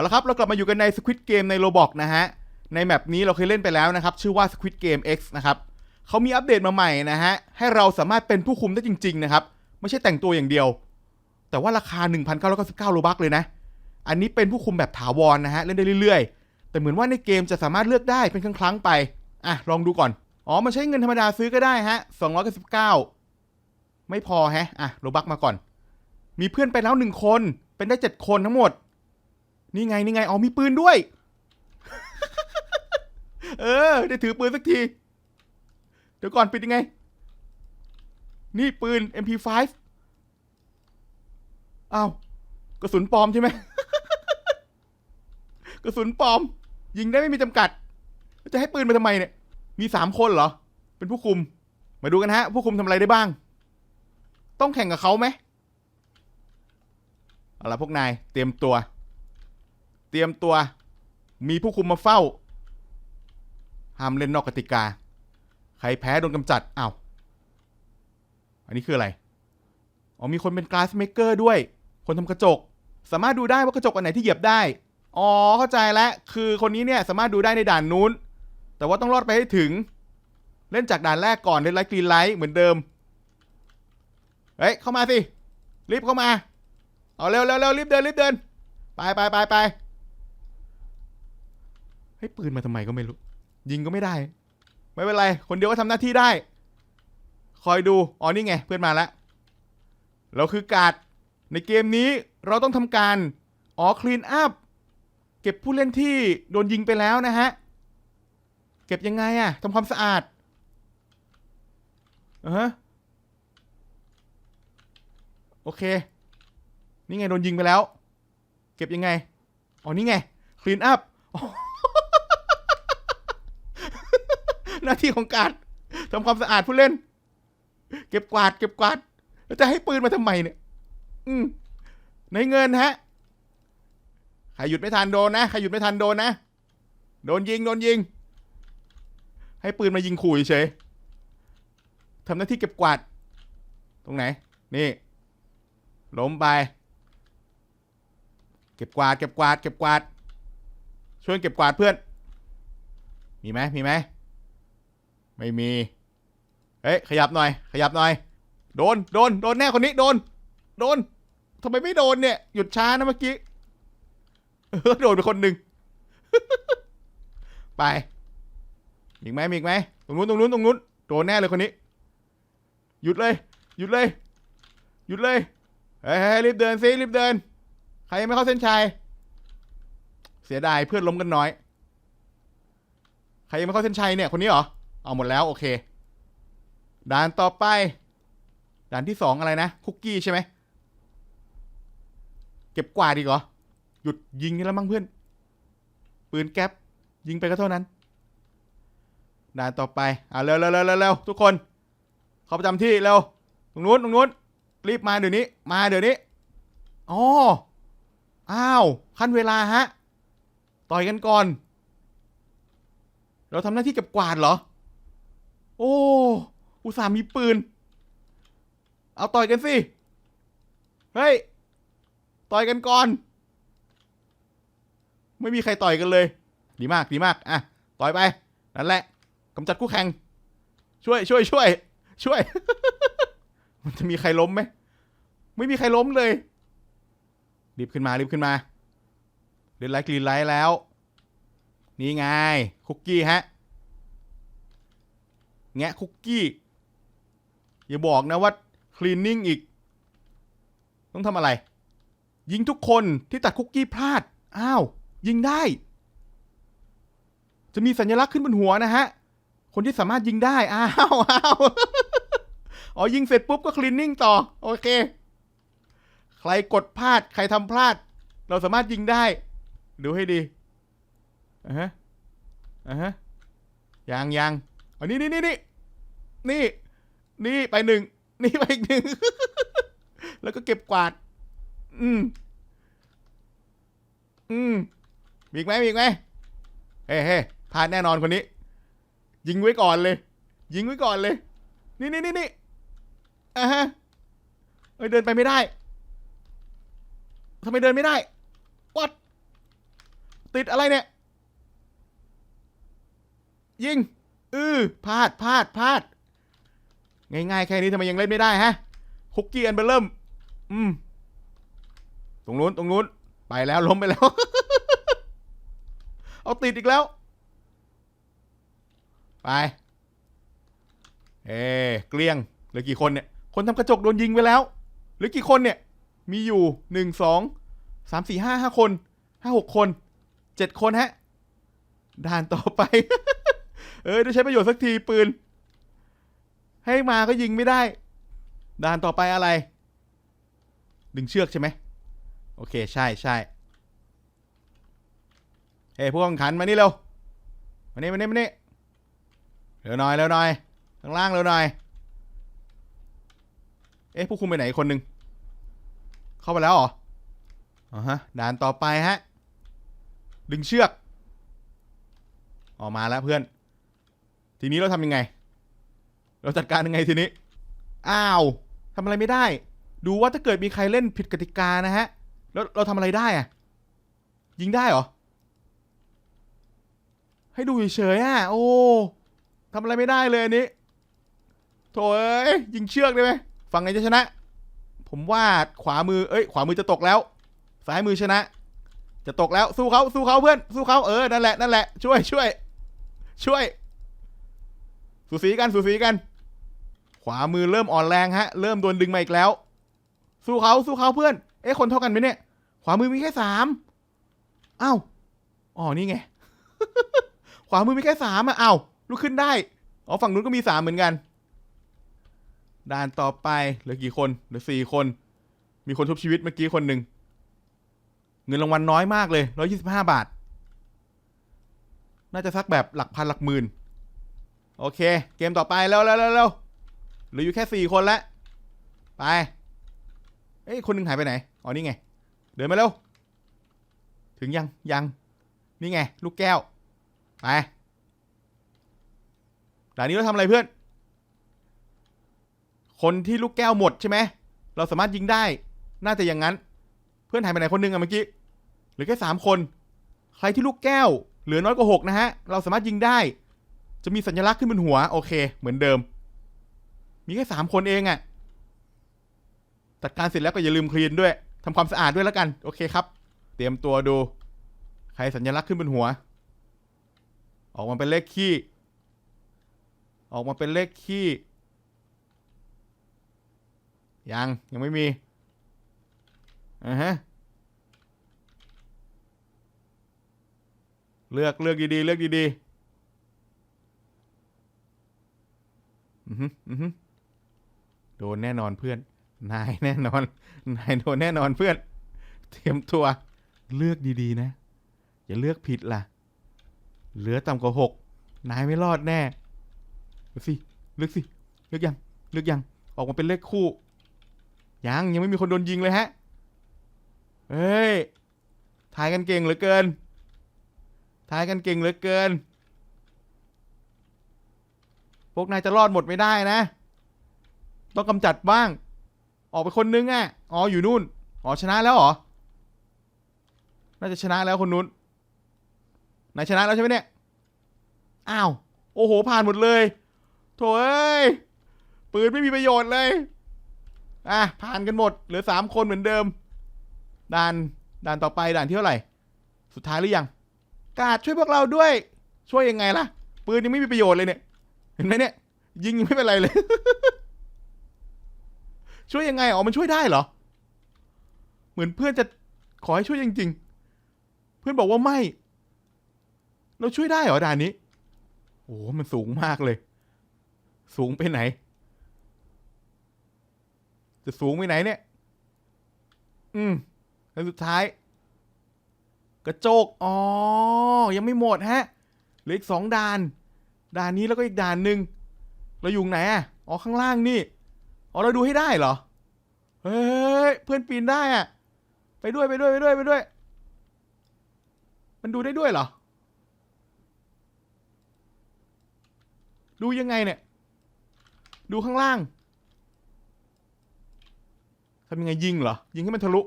เอาละครับ เรากลับมาอยู่กันใน Squid Game ใน Roblox นะฮะ ในแมปนี้เราเคยเล่นไปแล้วนะครับ ชื่อว่า Squid Game X นะครับเขามีอัปเดตมาใหม่นะฮะ ให้เราสามารถเป็นผู้คุมได้จริง ๆ นะครับ ไม่ใช่แต่งตัวอย่างเดียว แต่ว่าราคา 1,999โลบักเลยนะ อันนี้เป็นผู้คุมแบบถาวรนะฮะ เล่นได้เรื่อยๆ แต่เหมือนว่าในเกมจะสามารถเลือกได้เป็นครั้งๆไป อะ ลองดูก่อน อ๋อ มันใช้เงินธรรมดาซื้อก็ได้ฮะ299ไม่พอฮะ อะ โลบักมาก่อน มีเพื่อนไปแล้วหนึ่งคน เป็นได้เจ็ดคนทั้งหมด นี่ไงนี่ไงอ๋อมีปืนด้วย เออ ได้ถือปืนสักที เดี๋ยวก่อนปิดยังไง นี่ปืน MP5 อ้าวกระสุนปลอมใช่ไหมกระสุนปลอม ยิงได้ไม่มีจำกัด จะให้ปืนมาทำไมเนี่ย มีสามคนเหรอ เป็นผู้คุม มาดูกันฮะ ผู้คุมทำอะไรได้บ้าง ต้องแข่งกับเขาไหมเอาละพวกนายเตรียมตัว เตรียมตัว มีผู้คุมมาเฝ้า ห้ามเล่นนอกกติกา ใครแพ้โดนกำจัดอ้าวอันนี้คืออะไร อ๋อมีคนเป็น glass maker ด้วย คนทำกระจก สามารถดูได้ว่ากระจกอันไหนที่เหยียบได้ อ๋อเข้าใจแล้วคือคนนี้เนี่ยสามารถดูได้ในด่านนู้น แต่ว่าต้องรอดไปให้ถึง เล่นจากด่านแรกก่อนเล่นไลท์กรีนไลท์เหมือนเดิม เฮ้ยเข้ามาสิรีบเข้ามา เอาเร็วเร็วเร็วรีบเดินรีบเดิน ไปไปไปไป ให้ปืนมาทำไมก็ไม่รู้ ยิงก็ไม่ได้ ไม่เป็นไร คนเดียวก็ทำหน้าที่ได้ คอยดู อ๋อนี่ไง เพื่อนมาแล้ว เราคือกาดในเกมนี้เราต้องทำการ อ๋อคลีนอัพเก็บผู้เล่นที่โดนยิงไปแล้วนะฮะ เก็บยังไงอะทำความสะอาดอ่าฮะโอเค นี่ไงโดนยิงไปแล้ว เก็บยังไง อ๋อ นี่ไง คลีนอัพ หน้าที่ของการทำความสะอาดผู้เล่น เก็บกวาด เก็บกวาด แล้วจะให้ปืนมาทำไมเนี่ย อืม ในเงินฮะ ใครหยุดไม่ทันโดนนะ ใครหยุดไม่ทันโดนนะ โดนยิง โดนยิง ให้ปืนมายิงขู่เฉยทำหน้าที่เก็บกวาด ตรงไหน นี่ ล้มไป เก็บกวาด เก็บกวาด เก็บกวาด ช่วยเก็บกวาดเพื่อน มีไหมมีไหม ไม่มี เฮ้ย ขยับหน่อย ขยับหน่อย โดน โดน โดนแน่คนนี้ โดน โดนทำไมไม่โดนเนี่ย หยุดช้านะเมื่อกี้ เออ โดนไปคนหนึ่ง ไป มีอีกไหมมีอีกไหมตรงนู้น ตรงนู้น ตรงนู้น โดนแน่เลยคนนี้ หยุดเลย หยุดเลย หยุดเลย เฮ้ยเฮ้ยรีบเดินซิรีบเดิน ใครยังไม่เข้าเส้นชัย เสียดายเพื่อนล้มกันน้อย ใครยังไม่เข้าเส้นชัยเนี่ย คนนี้เหรอ เอาหมดแล้วโอเค ด่านต่อไป ด่านที่สองอะไรนะ คุกกี้ใช่ไหม เก็บกวาดดีกเหรอหยุดยิงนี่แล้วมั้งเพื่อน ปืนแก๊ปยิงไปก็เท่านั้น ด่านต่อไป อ่าเร็วเร็วเร็วเร็วเร็วทุกคน เข้าประจำที่เร็ว ตรงนู้นตรงนู้น รีบมาเดี๋ยวนี้ มาเดี๋ยวนี้ อ๋อ อ้าว ขั้นเวลาฮะ ต่อยกันก่อน เราทำหน้าที่เก็บกวาดเหรอ โอ้ อุตส่าห์มีปืน เอาต่อยกันสิ เฮ้ย ต่อยกันก่อน ไม่มีใครต่อยกันเลย ดีมาก ดีมาก อะ ต่อยไป นั่นแหละกำจัดคู่แข่ง ช่วย ช่วย ช่วย ช่วย มันจะมีใครล้มไหม ไม่มีใครล้มเลย รีบขึ้นมา รีบขึ้นมาเล่นไลท์กรีนไลท์แล้ว นี่ไง คุกกี้ฮะ แงะคุกกี้ อย่าบอกนะว่าคลีนนิ่งอีก ต้องทำอะไร ยิงทุกคนที่ตัดคุกกี้พลาด อ้าว ยิงได้ จะมีสัญลักษณ์ขึ้นบนหัวนะฮะ คนที่สามารถยิงได้ อ้าวอ้าวอ๋อ ยิงเสร็จปุ๊บก็คลีนนิ่งต่อ โอเค ใครกดพลาด ใครทำพลาด เราสามารถยิงได้ ดูให้ดีอะฮะอะฮะยังยัง อันนี้นี่นี่นี่นี่ นี่ไปหนึ่ง นี่ไปอีกหนึ่ง แล้วก็เก็บกวาด อืม อืม มีอีกไหมมีอีกไหมเฮ้เฮ้พลาดแน่นอนคนนี้ ยิงไว้ก่อนเลย ยิงไว้ก่อนเลย นี่นี่นี่นี่อะฮะเอ้ยเดินไปไม่ได้ทำไมเดินไม่ได้ วัด ติดอะไรเนี่ย ยิง เออพลาดพลาดพลาด ง่ายๆ แค่นี้ทำไมยังเล่นไม่ได้ฮะคุกกี้อันเบอร์เริ่ม อืม ตรงนู้นตรงนู้น ไปแล้วล้มไปแล้ว เอาติดอีกแล้ว ไป เอเกลี้ยงเหลือกี่คนเนี่ย คนทำกระจกโดนยิงไปแล้วเหลือกี่คนเนี่ย มีอยู่หนึ่งสองสามสี่ห้าห้าคนห้าหกคนเจ็ดคนฮะ ด่านต่อไป เออได้ใช้ประโยชน์สักทีปืน ให้มาก็ยิงไม่ได้ ด่านต่อไปอะไร ดึงเชือกใช่ไหมโอเคใช่ใช่เฮ้พวกข่งขันมานี่เร็วมานี่มานี่มานี่เร็วหน่อยเร็วหน่อยข้างล่างเร็วหน่อย เอ๊ะผู้คุมไปไหนอีกคนหนึ่งเข้าไปแล้วเหรออ๋อฮะด่านต่อไปฮะ ดึงเชือก ออกมาแล้วเพื่อน ทีนี้เราทำยังไง เราจัดการยังไงทีนี้ อ้าวทำอะไรไม่ได้ ดูว่าถ้าเกิดมีใครเล่นผิดกติกานะฮะ แล้วเราทำอะไรได้อะยิงได้เหรอ ให้ดูเฉยๆอะ โอ้ทำอะไรไม่ได้เลยอันนี้โถเอ้ยยิงเชือกได้ไหมฝั่งไหนจะชนะ ผมว่าขวามือ เอ้ย ขวามือจะตกแล้ว ซ้ายมือชนะ จะตกแล้ว สู้เขาสู้เขาเพื่อน สู้เขาเออ นั่นแหละ นั่นแหละ ช่วย ช่วย ช่วย สูสีกันสูสีกัน ขวามือเริ่มอ่อนแรงฮะ เริ่มโดนดึงมาอีกแล้ว สู้เขาสู้เขาเพื่อน เอ๊ะคนเท่ากันไหมเนี่ย ขวามือมีแค่สามอ้าวอ๋อนี่ไง ขวามือมีแค่สามอะอ้าวลุกขึ้นได้ อ๋อฝั่งนู้นก็มีสามเหมือนกัน ด่านต่อไปเหลือกี่คนเหลือสี่คน มีคนชุบชีวิตเมื่อกี้คนหนึ่งเงินรางวัลน้อยมากเลยร้อยี่สิบห้าบาท น่าจะสักแบบหลักพันหลักหมื่น โอเค เกมต่อไปแล้วแล้วแล้วแล้วเหลืออยู่แค่สี่คนแล้วไปเอ้ยคนหนึ่งหายไปไหนอ๋อนี่ไง เดินมาเร็วถึงยังยังนี่ไง ลูกแก้วไปด่านนี้เราทำอะไรเพื่อน คนที่ลูกแก้วหมดใช่ไหมเราสามารถยิงได้ น่าจะอย่างนั้น เพื่อนหายไปไหนคนหนึงอะเมื่อกี้เหลือแค่สามคน ใครที่ลูกแก้ว เหลือน้อยกว่าหกนะฮะ เราสามารถยิงได้ จะมีสัญลักษณ์ขึ้นบนหัว โอเค เหมือนเดิม มีแค่สามคนเองอะจัดการเสร็จแล้วก็อย่าลืมคลีนด้วยทำความสะอาดด้วยแล้วกัน โอเคครับ เตรียมตัวดู ใครสัญลักษณ์ขึ้นบนหัว ออกมาเป็นเลขขี้ ออกมาเป็นเลขขี้ ยัง ยังไม่มีอ่าฮะเลือกเลือกดีๆ เลือกดีๆ อือฮึอือฮึโดนแน่นอนเพื่อน นายแน่นอน นายโดนแน่นอนเพื่อน เตรียมตัว เลือกดีๆนะ อย่าเลือกผิดล่ะ เหลือต่ำกว่าหกนายไม่รอดแน่เลือกสิ เลือกสิ เลือกยัง เลือกยัง ออกมาเป็นเลขคู่ ยัง ยังไม่มีคนโดนยิงเลยฮะ เฮ้ย ทายกันเก่งเหลือเกิน ทายกันเก่งเหลือเกิน พวกนายจะรอดหมดไม่ได้นะ ต้องกำจัดบ้าง ออกไปคนนึงอะ อ๋ออยู่นู่น อ๋อชนะแล้วเหรอ น่าจะชนะแล้วคนนู้น นายชนะแล้วใช่ไหมเนี่ย อ้าว โอ้โห ผ่านหมดเลย โถเอ้ย ปืนไม่มีประโยชน์เลย อะ ผ่านกันหมด เหลือสามคนเหมือนเดิม ด่าน ด่านต่อไปด่านที่เท่าไหร่ สุดท้ายหรือยัง กาดช่วยพวกเราด้วย ช่วยยังไงล่ะ ปืนยังไม่มีประโยชน์เลยเนี่ย ห็นไหมเนี่ย ยิงยังไม่เป็นไรเลย ช่วยยังไงอ๋อมันช่วยได้เหรอ เหมือนเพื่อนจะขอให้ช่วยจริง ๆ เพื่อนบอกว่าไม่ เราช่วยได้เหรอด่านนี้โอ้โหมันสูงมากเลย สูงไปไหน จะสูงไปไหนเนี่ย อืมแล้วสุดท้าย กระโจก อ๋อ ยังไม่หมดฮะเหลืออีกสองด่าน ด่านนี้แล้วก็อีกด่านหนึ่งเราอยู่ไหนอะอ๋อข้างล่างนี่อ๋อเราดูให้ได้เหรอเฮ้ยเพื่อนปีนได้อะไปด้วยไปด้วยไปด้วยไปด้วย มันดูได้ด้วยเหรอ ดูยังไงเนี่ย ดูข้างล่างทำยังไงยิงเหรอ ยิงให้มันทะลุ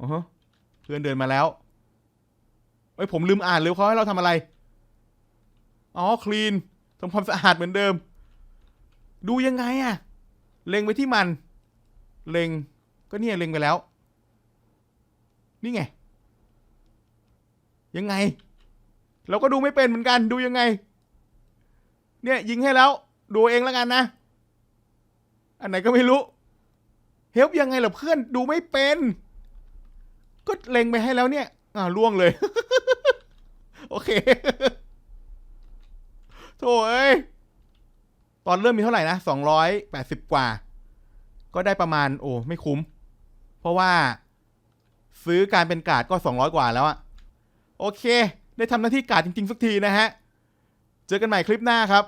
อ๋อเพื่อนเดินมาแล้วเอ้ยผมลืมอ่านเลยเขาให้เราทำอะไร อ๋อคลีนทำความสะอาดเหมือนเดิม ดูยังไงอะเล็งไปที่มัน เล็งก็เนี่ยเล็งไปแล้ว นี่ไง ยังไง เราก็ดูไม่เป็นเหมือนกันดูยังไง เนี่ยยิงให้แล้ว ดูเองแล้วกันนะ อันไหนก็ไม่รู้เฮลป์ยังไงเหรอเพื่อนดูไม่เป็น ก็เล็งไปให้แล้วเนี่ย อ่าล่วงเลย โอเค โถเอ้ย ตอนเริ่มมีเท่าไหร่นะสองร้อยแปดสิบกว่า ก็ได้ประมาณ โอ้ไม่คุ้ม เพราะว่า ซื้อการเป็นกาดก็สองร้อยกว่าแล้วอะโอเค ได้ทำหน้าที่การ์ดจริง ๆ สักทีนะฮะ เจอกันใหม่คลิปหน้าครับ